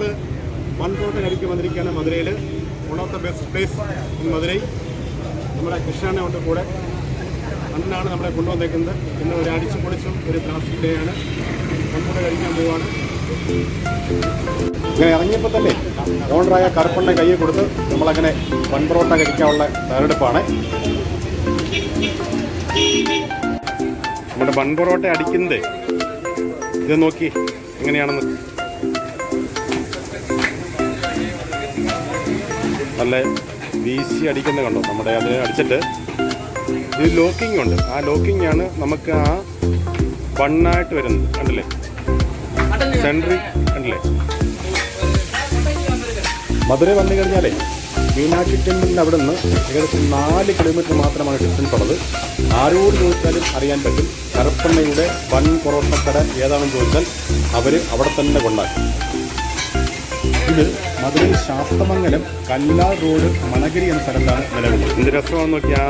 നമ്മൾ വൺ പൊറോട്ട കഴിക്കാൻ വന്നിരിക്കുകയാണ് മധുരയിൽ one of the best place in Madurai നമ്മുടെ കൃഷ്ണനെ കൊണ്ട് കൂടെ അന്നാണ് നമ്മളെ കൊണ്ടുവന്നേക്കുന്നത്. ഇന്ന് ഒരു അടിച്ചു പൊളിച്ചും ഒരു പ്ലാസ്റ്റിക് ഡേ ആണ്. നമ്മുടെ കഴിക്കാൻ പോവാണ്. ഇങ്ങനെ ഇറങ്ങിയപ്പോൾ തന്നെ ഓണറായ കറുപ്പണ്ണ കയ്യെ കൊടുത്ത് നമ്മളങ്ങനെ വൺ പൊറോട്ട കഴിക്കാനുള്ള തയ്യാറെടുപ്പാണ്. നമ്മുടെ വൺ പൊറോട്ട അടിക്കുന്നത്. ഇത് നോക്കി എങ്ങനെയാണെന്ന് നല്ല വീശി അടിക്കുന്നത് കണ്ടോ? നമ്മുടെ അതിനെ അടിച്ചിട്ട്. ഇത് ലോക്കിംഗ് ഉണ്ട്. ആ ലോക്കിംഗ് ആണ് നമുക്ക് ആ ബണ്ണായിട്ട് വരുന്നത്. കണ്ടില്ലേ? സെൻട്രി കണ്ടില്ലേ? മധുര വന്നു കഴിഞ്ഞാലേ മീനാക്ഷി ടെമ്പിളിന്റെ അവിടെ നിന്ന് ഏകദേശം നാല് കിലോമീറ്റർ മാത്രമാണ് ഡിസ്റ്റൻസ് ഉള്ളത്. ആരോട് ചോദിച്ചാലും അറിയാൻ പറ്റും. കറുപ്പണ്ണയുടെ വൺ പൊറോട്ടക്കട ഏതാണെന്ന് ചോദിച്ചാൽ അവർ അവിടെ തന്നെ കൊണ്ടാക്കും. ഇത് മധുരൈ ശാസ്തമംഗലം കല്ലാർ റോഡ് മണഗിരി എന്ന സ്ഥലത്താണ് നിലവിൽ. ഇത് രസമാണെന്ന് നോക്കി ആ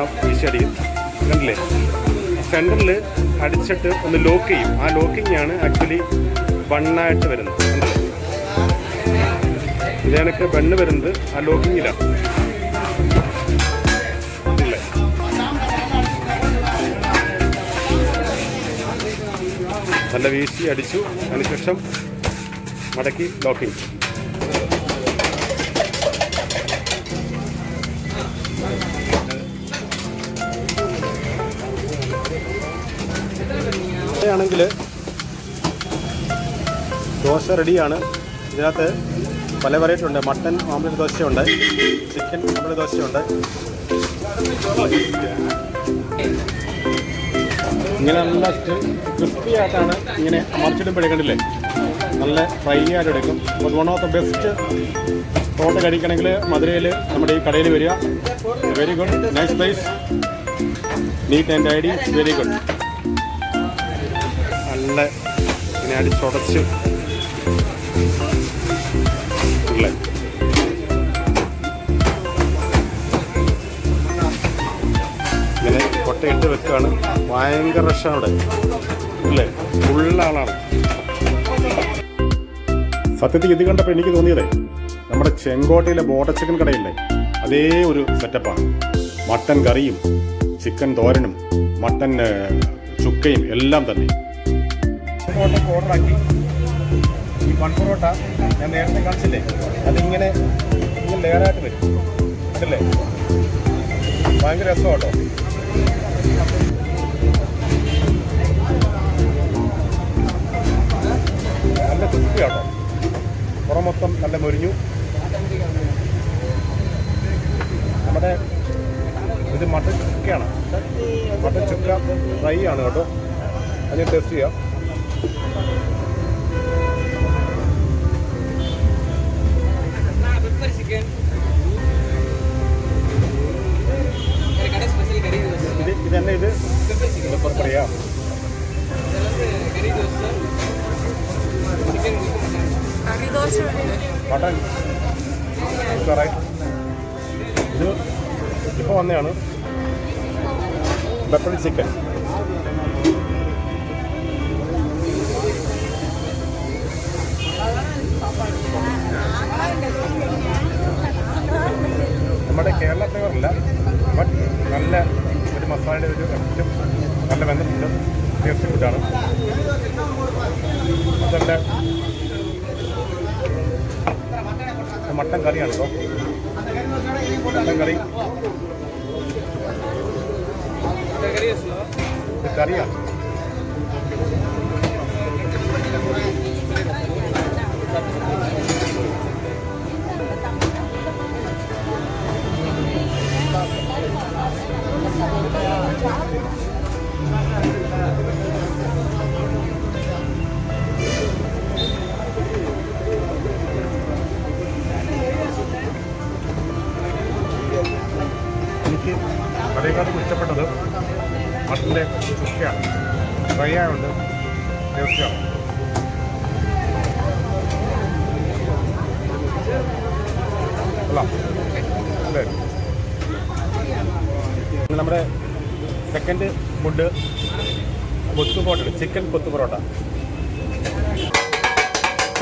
കണ്ടില്ലേ? സെന്ററിൽ അടിച്ചിട്ട് ഒന്ന് ലോക്ക് ചെയ്യും. ആ ലോക്കിംഗ് ആണ് ആക്ച്വലി ബണ്ണായിട്ട് വരുന്നത്. കണ്ടില്ലേ? ഇതിനൊക്കെ ബണ്ണ് വരുന്നത് ആ ലോക്കിങ്ങിലാണ് നല്ല വീശി അടിച്ചു. അതിനുശേഷം മടക്കി ലോക്കിങ്. ആണെങ്കിൽ ദോശ റെഡിയാണ്. ഇതിനകത്ത് പല വെറൈറ്റി ഉണ്ട്. മട്ടൻ ഓംലെറ്റ് ദോശയുണ്ട്. ചിക്കൻ ഓംലെറ്റ് ദോശയുണ്ട്. ഇങ്ങനെ നല്ല ക്രിസ്പി ആയിട്ടാണ് ഇങ്ങനെ മറിച്ചിടുമ്പോഴേ കണ്ടില്ലേ? നല്ല ഫ്രൈ ആയിട്ട് എടുക്കും. അപ്പോൾ വൺ ഓഫ് ദ ബെസ്റ്റ് തോട്ട കഴിക്കണമെങ്കിൽ മധുരയിൽ നമ്മുടെ ഈ കടയിൽ വരിക. Very good nice place neat and tidy very good നല്ല ഇങ്ങനെ അടിച്ചുടച്ച് ഇങ്ങനെ കൊട്ടയിട്ട് വെക്കുകയാണ് ഭയങ്കര റഷാണ് അവിടെ. അല്ലേ? ഫുള്ളാളാണ് സത്യത്തിൽ ഇത് കണ്ടപ്പോൾ എനിക്ക് തോന്നിയതേ നമ്മുടെ ചെങ്കോട്ടയിലെ ബോട്ട ചിക്കൻ കടയില്ലേ അതേ ഒരു സെറ്റപ്പാണ് മട്ടൻ കറിയും ചിക്കൻ തോരനും മട്ടൻ ചുക്കയും എല്ലാം തന്നെ. പൊറോട്ട ഓർഡറാക്കി. ഈ വൺ പൊറോട്ട ഞാൻ നേരത്തെ കാണിച്ചില്ലേ? അതിങ്ങനെ ഇങ്ങനെ ലെയറായിട്ട് വരും. അതല്ലേ ഭയങ്കര രസമാണ് കേട്ടോ നല്ല തൃപ്തിയാട്ടോ പുറം മൊത്തം നല്ല മൊരിഞ്ഞു. നമ്മുടെ ഇത് മട്ടൻ ചുക്കയാണ്. മട്ടൻ ചുക്ക ഫ്രൈ ആണ് കേട്ടോ. അതിന് ടെസ്റ്റ് ചെയ്യാം. ഇതെന്നെ ഇത് പെപ്പറിയാ മട്ടൺ ഇത് ഇപ്പോൾ വന്നതാണ്. പെപ്പറി ചിക്കൻ നമ്മുടെ കേരള ഫ്ലേവറില്ല ബട്ട് നല്ല ഒരു മസാലയുടെ ഒരു എഫക്റ്റും നല്ല ബന്ധമുണ്ട് ടേസ്റ്റ് ഫുഡാണ് അതല്ല മട്ടൻ കറിയാണ് കേട്ടോ മട്ടൻ കറി. കറിയാണ് കടയെക്കാട്ടും ഇഷ്ടപ്പെട്ടത് മട്ടന്റെ ചുക്കയാണ് ഫ്രൈ ആയതുകൊണ്ട് അല്ല. അല്ലേ? നമ്മുടെ second food kothu parotta chicken kothu parotta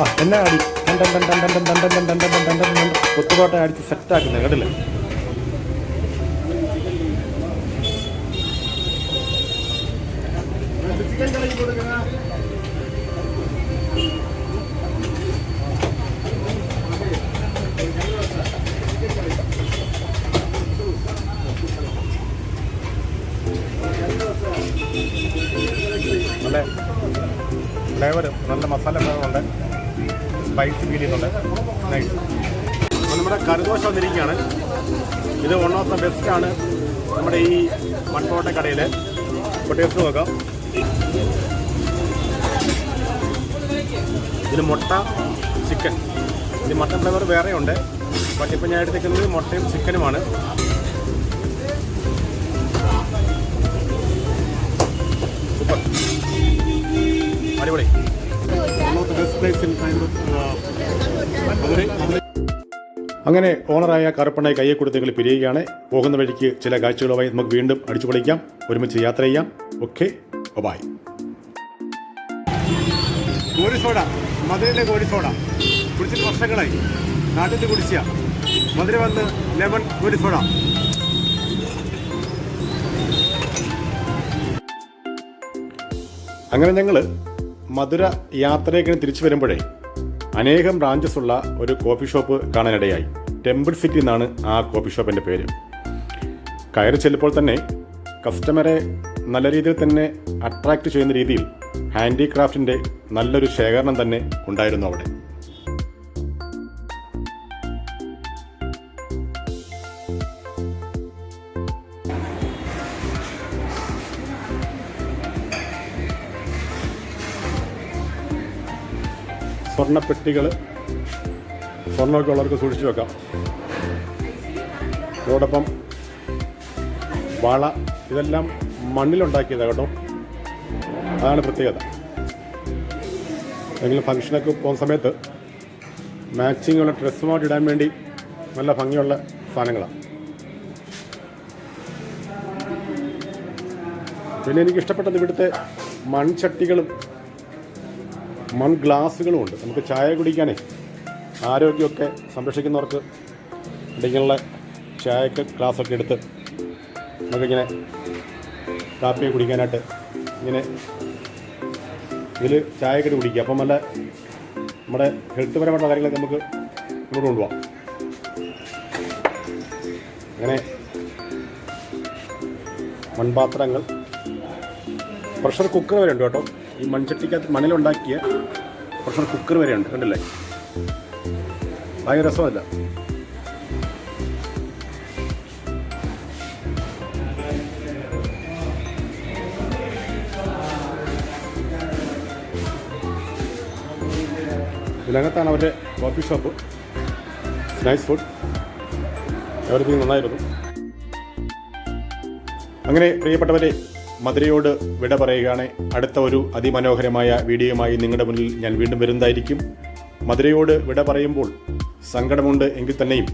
ആ എന്നാ അടി കൊത്തു പൊറോട്ട അടിച്ച് സെറ്റാക്കുന്നത് ഡൻ സ്പൈസി ഫീൽ ചെയ്യുന്നുണ്ട്. നൈസ് അപ്പോൾ നമ്മുടെ കരുദോശ വന്നിരിക്കുകയാണ്. ഇത് വൺ ഓഫ് ദ ബെസ്റ്റ് ആണ് നമ്മുടെ ഈ മൺകോട്ട കടയിൽ അപ്പോൾ ടേസ്റ്റ് നോക്കാം. ഇതിന് മുട്ട ചിക്കൻ ഇത് മട്ടൻ ഫ്ലേവർ വേറെ ഉണ്ട്. പക്ഷേ ഇപ്പം ഞാൻ എടുത്തേക്കുന്നത് മുട്ടയും ചിക്കനുമാണ് അടിപൊളി. അങ്ങനെ ഓണറായ കറുപ്പണ്ണയെ കയ്യെ കൊടുത്ത് നിങ്ങൾ പിരിയുകയാണ്. പോകുന്ന വഴിക്ക് ചില കാഴ്ചകളുമായി നമുക്ക് വീണ്ടും അടിച്ചു പൊളിക്കാം ഒരുമിച്ച് യാത്ര ചെയ്യാം. Okay bye. കോഴി സോഡ മധുരയിലെ കോഴി സോഡ കുടിച്ചിട്ട് വർഷങ്ങളായി. നാട്ടിൽ കുടിച്ച മധുര വന്ന് ലെമൺ കോഴി സോഡ അങ്ങനെ ഞങ്ങൾ മധുര യാത്രയൊക്കെ തിരിച്ചു വരുമ്പോഴേ അനേകം ബ്രാഞ്ചസ് ഉള്ള ഒരു കോഫി ഷോപ്പ് കാണാനിടയായി. ടെമ്പിൾ സിറ്റി എന്നാണ് ആ കോഫി ഷോപ്പിന്റെ പേര്. കയറി ചെല്ലുമ്പോൾ തന്നെ കസ്റ്റമറെ നല്ല രീതിയിൽ തന്നെ അട്രാക്റ്റ് ചെയ്യുന്ന രീതിയിൽ ഹാൻഡിക്രാഫ്റ്റിന്റെ നല്ലൊരു ശേഖരണം തന്നെ ഉണ്ടായിരുന്നു അവിടെ. സ്വർണപ്പെട്ടികൾ സ്വർണമൊക്കെ ഉള്ളവർക്ക് സൂക്ഷിച്ചു വെക്കാം. അതോടൊപ്പം വള ഇതെല്ലാം മണ്ണിലുണ്ടാക്കിയതാണ് കേട്ടോ. അതാണ് പ്രത്യേകത. ഏതെങ്കിലും ഫംഗ്ഷനൊക്കെ പോകുന്ന സമയത്ത് മാച്ചിങ് ഉള്ള ഡ്രസ്സുമായിട്ട് ഇടാൻ വേണ്ടി നല്ല ഭംഗിയുള്ള സാധനങ്ങളാണ് പിന്നെ എനിക്ക് ഇഷ്ടപ്പെട്ടത് ഇവിടുത്തെ മൺചട്ടികളും മൺ ഗ്ലാസ്സുകളും ഉണ്ട്. നമുക്ക് ചായ കുടിക്കാനേ ആരോഗ്യമൊക്കെ സംരക്ഷിക്കുന്നവർക്ക് ഇടയ്ക്കുള്ള ചായക്ക് ഗ്ലാസ്സൊക്കെ എടുത്ത് നമുക്കിങ്ങനെ കാപ്പി കുടിക്കാനായിട്ട് ഇങ്ങനെ ഇതിൽ ചായയൊക്കെ കുടിക്കുക. അപ്പം നല്ല നമ്മുടെ ഹെൽത്ത് പരമായിട്ടുള്ള കാര്യങ്ങളൊക്കെ നമുക്ക് മുന്നോട്ട് കൊണ്ടുപോകാം അങ്ങനെ മൺപാത്രങ്ങൾ. പ്രഷർ കുക്കർ വരെ ഉണ്ട് കേട്ടോ. ഈ മൺചട്ടിക്കകത്ത് മണലുണ്ടാക്കിയ പ്രഷർ കുക്കർ വരെയുണ്ട് കണ്ടില്ലേ? ഭയങ്കര രസമല്ല. ഇതിനകത്താണ് അവരുടെ coffee shop nice food everything നന്നായിരുന്നു. അങ്ങനെ പ്രിയപ്പെട്ടവരെ മധുരയോട് വിട പറയുകയാണ്. അടുത്ത ഒരു അതിമനോഹരമായ വീഡിയോയുമായി നിങ്ങളുടെ മുന്നിൽ ഞാൻ വീണ്ടും വരുന്നതായിരിക്കും. മധുരയോട് വിട പറയുമ്പോൾ സങ്കടമുണ്ട് എങ്കിൽ തന്നെയും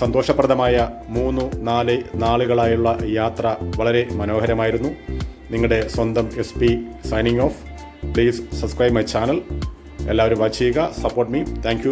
സന്തോഷപ്രദമായ മൂന്ന് നാല് നാളുകളായുള്ള യാത്ര വളരെ മനോഹരമായിരുന്നു. നിങ്ങളുടെ സ്വന്തം S P signing off please subscribe my channel എല്ലാവരും വാച്ച് ചെയ്യുക സപ്പോർട്ട് മീ താങ്ക്